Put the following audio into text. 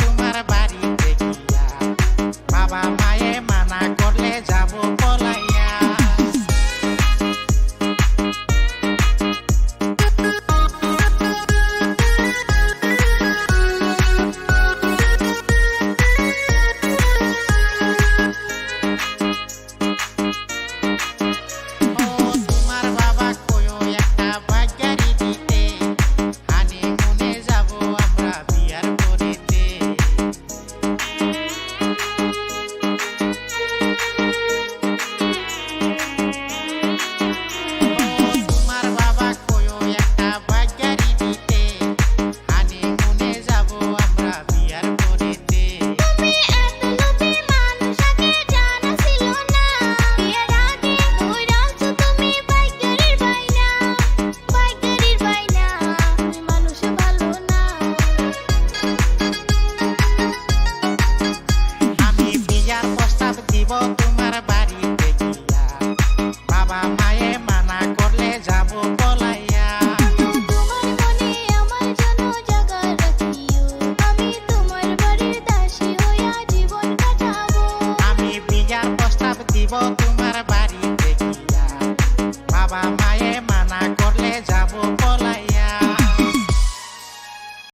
তোমার বাড়িতে গিয়া। বাবা মায়ে মানা করলে যাব পলাইয়া। মায়ে মানা করলে যাব